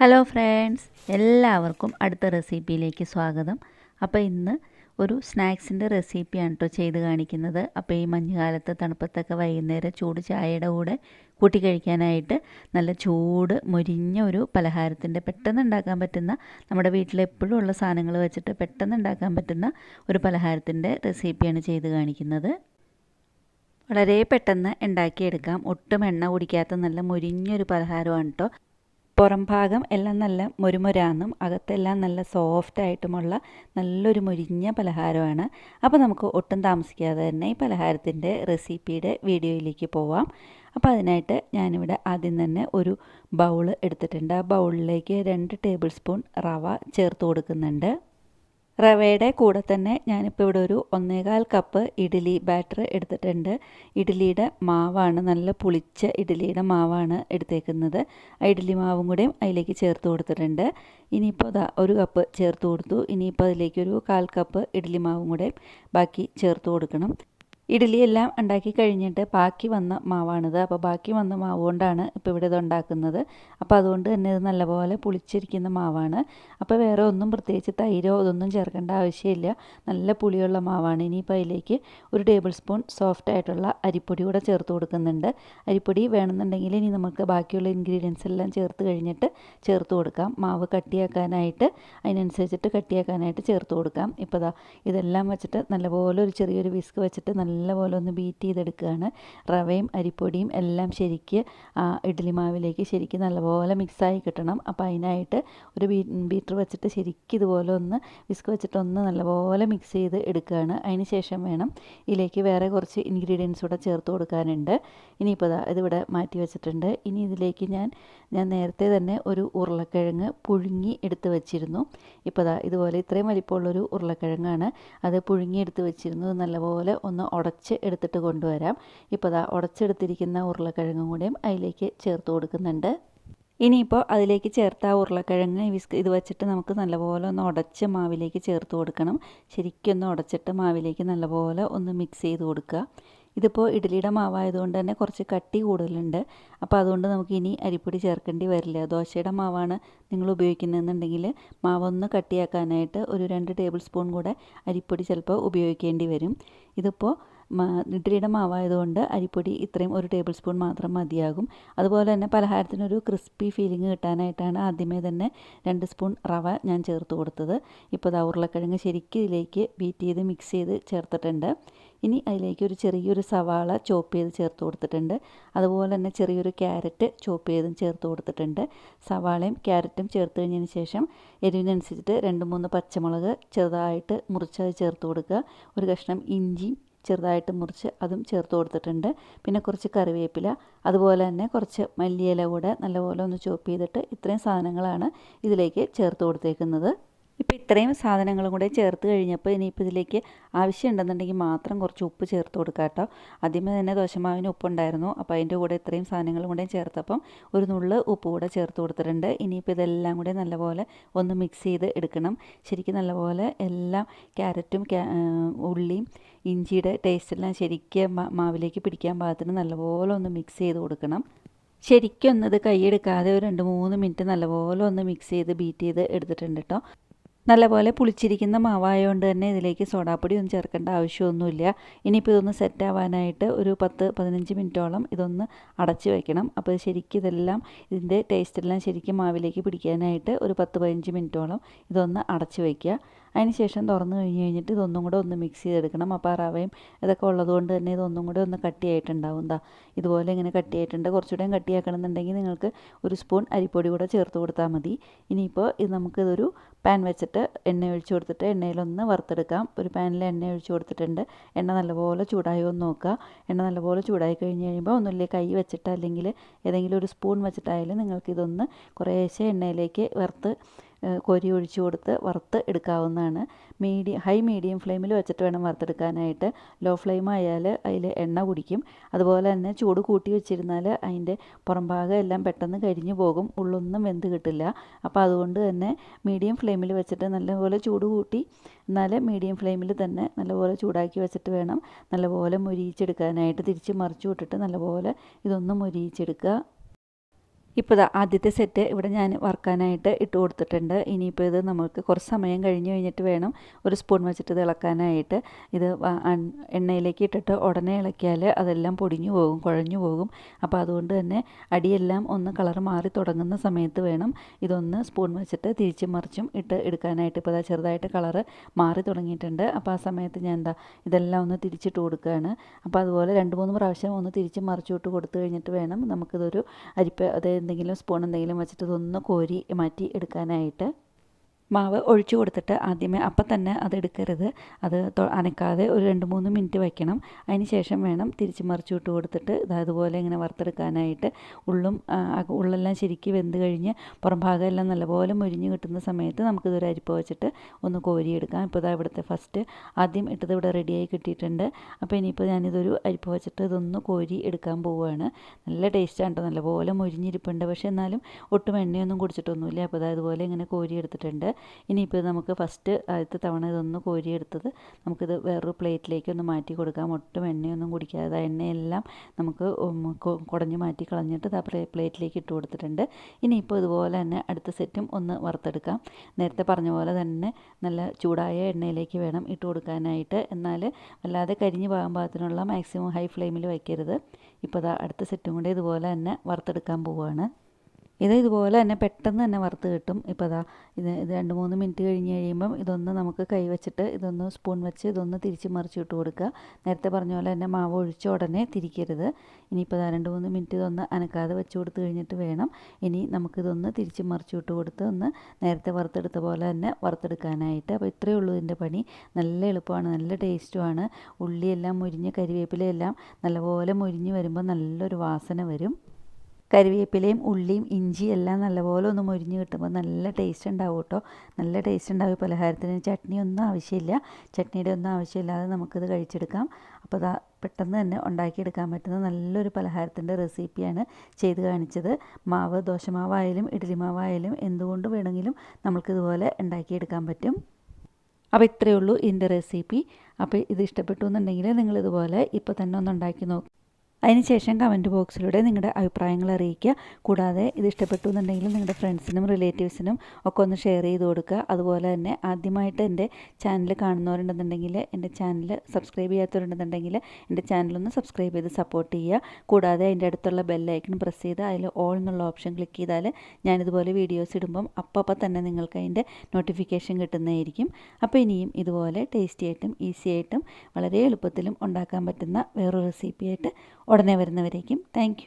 Hello friends എല്ലാവർക്കും അടുത്ത റെസിപ്പിയിലേക്ക് സ്വാഗതം. അപ്പോൾ ഇന്ന് ഒരു സ്നാക്സിന്റെ റെസിപ്പിയാണ് കേട്ടോ ചെയ്ത് കാണിക്കുന്നത്. അപ്പോൾ ഈ മഞ്ഞുകാലത്ത് തണുപ്പത്തൊക്കെ വൈകുന്നേരം ചൂട് ചായയുടെ കൂടെ കൂട്ടി കഴിക്കാനായിട്ട് നല്ല ചൂട് മൊരിഞ്ഞ ഒരു പലഹാരത്തിന്റെ പെട്ടെന്ന് ഉണ്ടാക്കാൻ പറ്റുന്ന നമ്മുടെ വീട്ടിൽ എപ്പോഴും ഉള്ള സാധനങ്ങൾ വെച്ചിട്ട് പെട്ടെന്ന് ഉണ്ടാക്കാൻ പറ്റുന്ന ഒരു പലഹാരത്തിന്റെ റെസിപ്പിയാണ് ചെയ്ത് കാണിക്കുന്നത്. വളരെ പെട്ടെന്ന് ഉണ്ടാക്കിയെടുക്കാം. ഒട്ടും എണ്ണ കുടിക്കാത്ത നല്ല മുരിഞ്ഞൊരു പലഹാരമാണ് കേട്ടോ പുറം ഭാഗം എല്ലാം നല്ല മുരുമുരാന്നും അകത്തെല്ലാം നല്ല സോഫ്റ്റ് ആയിട്ടുമുള്ള നല്ലൊരു മുരിഞ്ഞ പലഹാരമാണ്. അപ്പോൾ നമുക്ക് ഒട്ടും താമസിക്കാതെ തന്നെ ഈ പലഹാരത്തിന്റെ റെസിപ്പിയുടെ വീഡിയോയിലേക്ക് പോവാം. അപ്പോൾ അതിനായിട്ട് ഞാനിവിടെ ആദ്യം തന്നെ ഒരു ബൗൾ എടുത്തിട്ടുണ്ട്. ആ ബൗളിലേക്ക് രണ്ട് ടേബിൾ സ്പൂൺ റവ ചേർത്ത് കൊടുക്കുന്നുണ്ട്. റവയുടെ കൂടെ തന്നെ ഞാനിപ്പോൾ ഇവിടെ ഒരു ഒന്നേകാൽ കപ്പ് ഇഡ്ഡലി ബാറ്റർ എടുത്തിട്ടുണ്ട്. ഇഡ്ഡലിയുടെ മാവാണ് നല്ല പുളിച്ച ഇഡ്ഡലിയുടെ മാവാണ് എടുത്തേക്കുന്നത്. ആ ഇഡ്ഡലി മാവും കൂടെയും അതിലേക്ക് ചേർത്ത് കൊടുത്തിട്ടുണ്ട്. ഇനിയിപ്പോൾ അതാ ഒരു കപ്പ് ചേർത്ത് കൊടുത്തു. ഇനിയിപ്പോൾ അതിലേക്ക് ഒരു കാൽ കപ്പ് ഇഡ്ഡലി മാവും കൂടെയും ബാക്കി ചേർത്ത് കൊടുക്കണം. ഇഡ്ഡലി എല്ലാം ഉണ്ടാക്കി കഴിഞ്ഞിട്ട് ബാക്കി വന്ന മാവാണിത്. അപ്പോൾ ബാക്കി വന്ന മാവ് കൊണ്ടാണ് ഇപ്പോൾ ഇവിടെ ഇത് ഉണ്ടാക്കുന്നത്. അപ്പോൾ അതുകൊണ്ട് തന്നെ ഇത് നല്ലപോലെ പുളിച്ചിരിക്കുന്ന മാവാണ്. അപ്പോൾ വേറെ ഒന്നും പ്രത്യേകിച്ച് തൈരോ ഇതൊന്നും ചേർക്കേണ്ട ആവശ്യമില്ല. നല്ല പുളിയുള്ള മാവാണ്. ഇനിയിപ്പോൾ അതിലേക്ക് ഒരു ടേബിൾ സ്പൂൺ സോഫ്റ്റ് ആയിട്ടുള്ള അരിപ്പൊടി കൂടെ ചേർത്ത് കൊടുക്കുന്നുണ്ട്. അരിപ്പൊടി വേണമെന്നുണ്ടെങ്കിൽ ഇനി നമുക്ക് ബാക്കിയുള്ള ഇൻഗ്രീഡിയൻസ് എല്ലാം ചേർത്ത് കഴിഞ്ഞിട്ട് ചേർത്ത് കൊടുക്കാം. മാവ് കട്ടിയാക്കാനായിട്ട് അതിനനുസരിച്ചിട്ട് കട്ടിയാക്കാനായിട്ട് ചേർത്ത് കൊടുക്കാം. ഇപ്പോൾ ഇതെല്ലാം വെച്ചിട്ട് നല്ലപോലെ ഒരു ചെറിയൊരു വിസ്ക് വെച്ചിട്ട് നല്ലപോലെ ഒന്ന് ബീറ്റ് ചെയ്തെടുക്കുകയാണ്. റവയും അരിപ്പൊടിയും എല്ലാം ശരിക്ക് ഇഡ്ഡലി മാവിലേക്ക് ശരിക്ക് നല്ലപോലെ മിക്സായി കിട്ടണം. അപ്പോൾ അതിനായിട്ട് ഒരു ബീറ്റർ വെച്ചിട്ട് ശരിക്കും ഇതുപോലെ ഒന്ന് വിസ്ക് വെച്ചിട്ട് ഒന്ന് നല്ലപോലെ മിക്സ് ചെയ്ത് എടുക്കുകയാണ്. അതിന് ശേഷം വേണം ഇതിലേക്ക് വേറെ കുറച്ച് ഇൻഗ്രീഡിയൻസ് കൂടെ ചേർത്ത് കൊടുക്കാനുണ്ട്. ഇനിയിപ്പോൾ ഇതാ ഇതിവിടെ മാറ്റി വെച്ചിട്ടുണ്ട്. ഇനി ഇതിലേക്ക് ഞാൻ ഞാൻ നേരത്തെ തന്നെ ഒരു ഉരുളക്കിഴങ്ങ് പുഴുങ്ങി എടുത്ത് വെച്ചിരുന്നു. ഇപ്പോൾ ഇതുപോലെ ഇത്രയും വലിപ്പമുള്ളൊരു ഉരുളക്കിഴങ്ങാണ്. അത് പുഴുങ്ങി എടുത്ത് വെച്ചിരുന്നു. നല്ലപോലെ ഒന്ന് ഉടച്ച് എടുത്തിട്ട് കൊണ്ടുവരാം. ഇപ്പോൾ ദാ ഉടച്ചെടുത്തിരിക്കുന്ന ഉരുളക്കിഴങ്ങും കൂടെയും അതിലേക്ക് ചേർത്ത് കൊടുക്കുന്നുണ്ട്. ഇനിയിപ്പോൾ അതിലേക്ക് ചേർത്ത ആ ഉരുളക്കിഴങ്ങ് വിസ്ക് ഇത് വെച്ചിട്ട് നമുക്ക് നല്ലപോലെ ഒന്ന് ഉടച്ച് മാവിലേക്ക് ചേർത്ത് കൊടുക്കണം. ശരിക്കും ഒന്ന് ഉടച്ചിട്ട് മാവിലേക്ക് നല്ലപോലെ ഒന്ന് മിക്സ് ചെയ്ത് കൊടുക്കുക. ഇതിപ്പോൾ ഇഡ്ഡലിയുടെ മാവായതുകൊണ്ട് തന്നെ കുറച്ച് കട്ടി കൂടുതലുണ്ട്. അപ്പോൾ അതുകൊണ്ട് നമുക്ക് ഇനി അരിപ്പൊടി ചേർക്കേണ്ടി വരില്ല. ദോശയുടെ മാവാണ് നിങ്ങൾ ഉപയോഗിക്കുന്നതെന്നുണ്ടെങ്കിൽ മാവൊന്ന് കട്ടിയാക്കാനായിട്ട് ഒരു രണ്ട് ടേബിൾ സ്പൂൺ കൂടെ അരിപ്പൊടി ചിലപ്പോൾ ഉപയോഗിക്കേണ്ടി വരും. ഇതിപ്പോൾ ഇഡ്ഡലിയുടെ മാവായതുകൊണ്ട് അരിപ്പൊടി ഇത്രയും ഒരു ടേബിൾ സ്പൂൺ മാത്രം മതിയാകും. അതുപോലെ തന്നെ പലഹാരത്തിനൊരു ക്രിസ്പി ഫീലിംഗ് കിട്ടാനായിട്ടാണ് ആദ്യമേ തന്നെ രണ്ട് സ്പൂൺ റവ ഞാൻ ചേർത്ത് കൊടുത്തത്. ഇപ്പോൾ ദാ ഉരുളക്കിഴങ്ങ് ശരിക്കും ഇതിലേക്ക് ബീറ്റ് ചെയ്ത് മിക്സ് ചെയ്ത് ചേർത്തിട്ടുണ്ട്. ഇനി അതിലേക്ക് ഒരു ചെറിയൊരു സവാള ചോപ്പ് ചെയ്ത് ചേർത്ത് കൊടുത്തിട്ടുണ്ട്. അതുപോലെ തന്നെ ചെറിയൊരു ക്യാരറ്റ് ചോപ്പ് ചെയ്തും ചേർത്ത് കൊടുത്തിട്ടുണ്ട്. സവാളയും ക്യാരറ്റും ചേർത്ത് കഴിഞ്ഞതിന് ശേഷം എരിവിനനുസരിച്ചിട്ട് രണ്ട് മൂന്ന് പച്ചമുളക് ചെറുതായിട്ട് മുറിച്ചത് ചേർത്ത് കൊടുക്കുക. ഒരു കഷ്ണം ഇഞ്ചിയും ചെറുതായിട്ട് മുറിച്ച് അതും ചേർത്ത് കൊടുത്തിട്ടുണ്ട്. പിന്നെ കുറച്ച് കറിവേപ്പില അതുപോലെ തന്നെ കുറച്ച് മല്ലിയില കൂടെ നല്ലപോലെ ഒന്ന് ചോപ്പ് ചെയ്തിട്ട് ഇത്രയും സാധനങ്ങളാണ് ഇതിലേക്ക് ചേർത്ത് കൊടുത്തേക്കുന്നത്. ഇപ്പോൾ ഇത്രയും സാധനങ്ങളും കൂടെ ചേർത്ത് കഴിഞ്ഞപ്പോൾ ഇനിയിപ്പോൾ ഇതിലേക്ക് ആവശ്യമുണ്ടെന്നുണ്ടെങ്കിൽ മാത്രം കുറച്ച് ഉപ്പ് ചേർത്ത് കൊടുക്കുക കേട്ടോ. ആദ്യമേ തന്നെ ദോശമാവിന് ഉപ്പുണ്ടായിരുന്നു. അപ്പോൾ അതിന്റെ കൂടെ ഇത്രയും സാധനങ്ങളും കൂടെ ചേർത്തപ്പം ഒരു നുള്ള് ഉപ്പ് കൂടെ ചേർത്ത് കൊടുത്തിട്ടുണ്ട്. ഇനിയിപ്പോൾ ഇതെല്ലാം കൂടെ നല്ലപോലെ ഒന്ന് മിക്സ് ചെയ്ത് എടുക്കണം. ശരിക്കും നല്ലപോലെ എല്ലാം ക്യാരറ്റും ഉള്ളിയും ഇഞ്ചിയുടെ ടേസ്റ്റെല്ലാം ശരിക്കും മാവിലേക്ക് പിടിക്കാൻ പാകത്തിന് നല്ലപോലെ ഒന്ന് മിക്സ് ചെയ്ത് കൊടുക്കണം. ശരിക്കും ഒന്നത് കൈയെടുക്കാതെ ഒരു രണ്ട് മൂന്ന് മിനിറ്റ് നല്ലപോലെ ഒന്ന് മിക്സ് ചെയ്ത് ബീറ്റ് ചെയ്ത് എടുത്തിട്ടുണ്ട് കേട്ടോ. നല്ലപോലെ പുളിച്ചിരിക്കുന്ന മാവായതുകൊണ്ട് തന്നെ ഇതിലേക്ക് സോഡാപ്പൊടി ഒന്നും ചേർക്കേണ്ട ആവശ്യമൊന്നുമില്ല. ഇനിയിപ്പോൾ ഇതൊന്ന് സെറ്റ് ആവാനായിട്ട് ഒരു പത്ത് പതിനഞ്ച് മിനിറ്റോളം ഇതൊന്ന് അടച്ച് വയ്ക്കണം അപ്പോൾ ശരിക്കും ഇതെല്ലാം ഇതിന്റെ ടേസ്റ്റെല്ലാം ശരിക്കും മാവിലേക്ക് പിടിക്കാനായിട്ട് ഒരു പത്ത് പതിനഞ്ച് മിനിറ്റോളം ഇതൊന്ന് അടച്ച് വയ്ക്കുക അതിന് ശേഷം തുറന്നു കഴിഞ്ഞ് കഴിഞ്ഞിട്ട് ഇതൊന്നും കൂടെ ഒന്ന് മിക്സ് ചെയ്തെടുക്കണം. അപ്പോൾ റവയും ഇതൊക്കെ ഉള്ളതുകൊണ്ട് തന്നെ ഇതൊന്നും കൂടെ ഒന്ന് കട്ടിയായിട്ടുണ്ടാവും എന്താ ഇതുപോലെ ഇങ്ങനെ കട്ടിയായിട്ടുണ്ട്. കുറച്ചുകൂടെയും കട്ടിയാക്കണം എന്നുണ്ടെങ്കിൽ നിങ്ങൾക്ക് ഒരു സ്പൂൺ അരിപ്പൊടി കൂടെ ചേർത്ത് കൊടുത്താൽ മതി. ഇനിയിപ്പോൾ ഇത് നമുക്കിതൊരു പാൻ വെച്ചിട്ട് എണ്ണ ഒഴിച്ചു കൊടുത്തിട്ട് എണ്ണയിലൊന്ന് വറുത്തെടുക്കാം. ഒരു പാനിൽ എണ്ണ ഒഴിച്ചു കൊടുത്തിട്ടുണ്ട്. എണ്ണ നല്ലപോലെ ചൂടായി എന്ന് നോക്കുക. എണ്ണ നല്ലപോലെ ചൂടായി കഴിഞ്ഞ് കഴിയുമ്പോൾ ഒന്നുമില്ലേ കൈ വെച്ചിട്ട് അല്ലെങ്കിൽ ഏതെങ്കിലും ഒരു സ്പൂൺ വെച്ചിട്ടായാലും നിങ്ങൾക്കിതൊന്ന് കുറേശ്ശെ എണ്ണയിലേക്ക് വറുത്ത് കോരി ഒഴിച്ച് കൊടുത്ത് വറുത്ത് എടുക്കാവുന്നതാണ്. മീഡിയം ഹൈ മീഡിയം ഫ്ലെയിമിൽ വെച്ചിട്ട് വേണം വറുത്തെടുക്കാനായിട്ട്. ലോ ഫ്ലെയിം ആയാൽ അതിൽ എണ്ണ കുടിക്കും. അതുപോലെ തന്നെ ചൂട് കൂട്ടി വെച്ചിരുന്നാൽ അതിന്റെ പുറം ഭാഗം എല്ലാം പെട്ടെന്ന് കരിഞ്ഞു പോകും. ഉള്ളൊന്നും വെന്ത് കിട്ടില്ല. അപ്പോൾ അതുകൊണ്ട് തന്നെ മീഡിയം ഫ്ലെയിമിൽ വെച്ചിട്ട് നല്ലപോലെ ചൂട് കൂട്ടി എന്നാൽ മീഡിയം ഫ്ലെയിമിൽ തന്നെ നല്ലപോലെ ചൂടാക്കി വെച്ചിട്ട് വേണം. നല്ലപോലെ മുരിയിച്ചെടുക്കാനായിട്ട് തിരിച്ച് മറിച്ച് വിട്ടിട്ട് നല്ലപോലെ ഇതൊന്ന് മൊരിയിച്ചെടുക്കുക. ഇപ്പോൾ ഇതാ ആദ്യത്തെ സെറ്റ് ഇവിടെ ഞാൻ വറുക്കാനായിട്ട് ഇട്ട് കൊടുത്തിട്ടുണ്ട്. ഇനിയിപ്പോൾ ഇത് നമുക്ക് കുറച്ച് സമയം കഴിഞ്ഞ് കഴിഞ്ഞിട്ട് വേണം ഒരു സ്പൂൺ വെച്ചിട്ട് ഇത് ഇളക്കാനായിട്ട്. ഇത് എണ്ണയിലേക്ക് ഇട്ടിട്ട് ഉടനെ ഇളക്കിയാൽ അതെല്ലാം പൊടിഞ്ഞു പോകും കുഴഞ്ഞു പോകും. അപ്പോൾ അതുകൊണ്ട് തന്നെ അടിയെല്ലാം ഒന്ന് കളർ മാറി തുടങ്ങുന്ന സമയത്ത് വേണം ഇതൊന്ന് സ്പൂൺ വെച്ചിട്ട് തിരിച്ചും മറിച്ചും ഇട്ട് എടുക്കാനായിട്ട്. ഇപ്പോൾ ഇതാ ചെറുതായിട്ട് കളറ് മാറി തുടങ്ങിയിട്ടുണ്ട്. അപ്പോൾ ആ സമയത്ത് ഞാൻ എന്താ ഇതെല്ലാം ഒന്ന് തിരിച്ചിട്ട് കൊടുക്കുകയാണ് അപ്പോൾ അതുപോലെ രണ്ട് മൂന്ന് പ്രാവശ്യം ഒന്ന് തിരിച്ചും മറിച്ചു കൊടുത്തു കഴിഞ്ഞിട്ട് വേണം നമുക്കിതൊരു അരിപ്പ അതായത് എന്തെങ്കിലും സ്പൂൺ എന്തെങ്കിലും വെച്ചിട്ട് ഇതൊന്ന് കോരി മാറ്റി എടുക്കാനായിട്ട് മാവ് ഒഴിച്ചു കൊടുത്തിട്ട് ആദ്യമേ അപ്പം തന്നെ അത് എടുക്കരുത്. അത് അനക്കാതെ ഒരു രണ്ട് മൂന്ന് മിനിറ്റ് വയ്ക്കണം. അതിന് ശേഷം വേണം തിരിച്ച് മറിച്ചു വിട്ട് കൊടുത്തിട്ട് അതുപോലെ ഇങ്ങനെ വറുത്തെടുക്കാനായിട്ട് ഉള്ളും ഉള്ളെല്ലാം ശരിക്കും വെന്ത് കഴിഞ്ഞ് പുറം ഭാഗമെല്ലാം നല്ലപോലെ മുരിഞ്ഞ് കിട്ടുന്ന സമയത്ത് നമുക്കിതൊരു അരിപ്പ് വെച്ചിട്ട് ഒന്ന് കോരിയെടുക്കാം. ഇപ്പോൾ ഇതാ ഇവിടുത്തെ ഫസ്റ്റ് ആദ്യം ഇട്ടത് ഇവിടെ റെഡിയായി കിട്ടിയിട്ടുണ്ട്. അപ്പോൾ ഇനിയിപ്പോൾ ഞാനിതൊരു അരിപ്പ് വെച്ചിട്ട് ഇതൊന്ന് കോരി എടുക്കാൻ പോവുകയാണ്. നല്ല ടേസ്റ്റാണ് കേട്ടോ നല്ലപോലെ മുരിഞ്ഞിരിപ്പുണ്ട്. പക്ഷേ എന്നാലും ഒട്ടും എണ്ണയൊന്നും കുടിച്ചിട്ടൊന്നുമില്ല. അപ്പോൾ അതുപോലെ ഇങ്ങനെ കോരി എടുത്തിട്ടുണ്ട് ഇനിയിപ്പോൾ നമുക്ക് ഫസ്റ്റ് ആദ്യത്തെ തവണ ഇതൊന്ന് കോരിയെടുത്തത് നമുക്കിത് വേറൊരു പ്ലേറ്റിലേക്ക് ഒന്ന് മാറ്റി കൊടുക്കാം. ഒട്ടും എണ്ണയൊന്നും കുടിക്കാതെ എണ്ണയെല്ലാം നമുക്ക് കുടഞ്ഞ് മാറ്റി കളഞ്ഞിട്ട് ആ പ്ലേറ്റിലേക്ക് ഇട്ട് കൊടുത്തിട്ടുണ്ട്. ഇനിയിപ്പോൾ ഇതുപോലെ തന്നെ അടുത്ത സെറ്റും ഒന്ന് വറുത്തെടുക്കാം. നേരത്തെ പറഞ്ഞ പോലെ തന്നെ നല്ല ചൂടായ എണ്ണയിലേക്ക് വേണം ഇട്ട് കൊടുക്കാനായിട്ട്. എന്നാൽ അല്ലാതെ കരിഞ്ഞ് പോകാൻ പാകത്തിനുള്ള മാക്സിമം ഹൈ ഫ്ലെയിമിൽ വയ്ക്കരുത് ഇപ്പോൾ അടുത്ത സെറ്റും കൂടെ ഇതുപോലെ തന്നെ വറുത്തെടുക്കാൻ പോവുകയാണ് ഇത് ഇതുപോലെ തന്നെ പെട്ടെന്ന് തന്നെ വറുത്ത് കിട്ടും. ഇപ്പോൾ അതാ ഇത് ഇത് രണ്ട് മൂന്ന് മിനിറ്റ് കഴിഞ്ഞ് കഴിയുമ്പം ഇതൊന്ന് നമുക്ക് കൈ വെച്ചിട്ട് ഇതൊന്ന് സ്പൂൺ വെച്ച് ഇതൊന്ന് തിരിച്ച് മറിച്ച് ഇട്ട് കൊടുക്കുക. നേരത്തെ പറഞ്ഞ പോലെ തന്നെ മാവ് ഒഴിച്ച ഉടനെ തിരിക്കരുത്. ഇനിയിപ്പോൾ രണ്ട് മൂന്ന് മിനിറ്റ് ഇതൊന്ന് അനക്കാതെ വെച്ച് കൊടുത്ത് കഴിഞ്ഞിട്ട് വേണം. ഇനി നമുക്കിതൊന്ന് തിരിച്ച് മറിച്ച് ഇട്ട് കൊടുത്ത് ഒന്ന് നേരത്തെ വറുത്തെടുത്ത പോലെ തന്നെ വറുത്തെടുക്കാനായിട്ട്. അപ്പോൾ ഇത്രയേ ഉള്ളൂ ഇതിന്റെ പണി. നല്ല എളുപ്പമാണ് നല്ല ടേസ്റ്റുമാണ്. ഉള്ളിയെല്ലാം മുരിഞ്ഞ് കരിവേപ്പിലയെല്ലാം നല്ലപോലെ മുരിഞ്ഞ് വരുമ്പോൾ നല്ലൊരു വാസന വരും. കരിവേപ്പിലയും ഉള്ളിയും ഇഞ്ചി എല്ലാം നല്ലപോലെ ഒന്ന് മുരിഞ്ഞ് കിട്ടുമ്പോൾ നല്ല ടേസ്റ്റ് ഉണ്ടാവും കേട്ടോ. നല്ല ടേസ്റ്റ് ഉണ്ടാവും പലഹാരത്തിന്. ചട്നി ഒന്നും ആവശ്യമില്ല. ചട്നിയുടെ ഒന്നും ആവശ്യമില്ലാതെ നമുക്കിത് കഴിച്ചെടുക്കാം. അപ്പോൾ അതാ പെട്ടെന്ന് തന്നെ ഉണ്ടാക്കിയെടുക്കാൻ പറ്റുന്ന നല്ലൊരു പലഹാരത്തിന്റെ റെസിപ്പിയാണ് ചെയ്ത് കാണിച്ചത്. മാവ് ദോശമാവായാലും ഇഡ്ഡലി മാവായാലും എന്തുകൊണ്ട് വേണമെങ്കിലും നമുക്കിതുപോലെ ഉണ്ടാക്കിയെടുക്കാൻ പറ്റും. അപ്പോൾ ഇത്രയേ ഉള്ളൂ ഇതിന്റെ റെസിപ്പി. അപ്പോൾ ഇത് ഇഷ്ടപ്പെട്ടു എന്നുണ്ടെങ്കിൽ നിങ്ങളിതുപോലെ ഇപ്പോൾ തന്നെ ഒന്ന് ഉണ്ടാക്കി നോക്കും. അതിനുശേഷം കമന്റ് ബോക്സിലൂടെ നിങ്ങളുടെ അഭിപ്രായങ്ങൾ അറിയിക്കുക. കൂടാതെ ഇത് ഇഷ്ടപ്പെട്ടു എന്നുണ്ടെങ്കിൽ നിങ്ങളുടെ ഫ്രണ്ട്സിനും റിലേറ്റീവ്സിനും ഒക്കെ ഒന്ന് ഷെയർ ചെയ്ത് കൊടുക്കുക. അതുപോലെ തന്നെ ആദ്യമായിട്ട് എന്റെ ചാനൽ കാണുന്നവരുണ്ടെന്നുണ്ടെങ്കിൽ എന്റെ ചാനൽ സബ്സ്ക്രൈബ് ചെയ്യാത്തവരുണ്ടെന്നുണ്ടെങ്കിൽ എന്റെ ചാനലൊന്ന് സബ്സ്ക്രൈബ് ചെയ്ത് സപ്പോർട്ട് ചെയ്യുക. കൂടാതെ അതിന്റെ അടുത്തുള്ള ബെല്ലൈക്കൺ പ്രസ് ചെയ്ത് അതിൽ ഓൾ എന്നുള്ള ഓപ്ഷൻ ക്ലിക്ക് ചെയ്താൽ ഞാനിതുപോലെ വീഡിയോസ് ഇടുമ്പം അപ്പം അപ്പം തന്നെ നിങ്ങൾക്ക് അതിന്റെ നോട്ടിഫിക്കേഷൻ കിട്ടുന്നതായിരിക്കും. അപ്പോൾ ഇനിയും ഇതുപോലെ ടേസ്റ്റി ആയിട്ടും ഈസി ആയിട്ടും വളരെ എളുപ്പത്തിലും ഉണ്ടാക്കാൻ പറ്റുന്ന വേറൊരു റെസിപ്പി ആയിട്ട് ഉടനെ വരുന്നവരേക്കും. താങ്ക്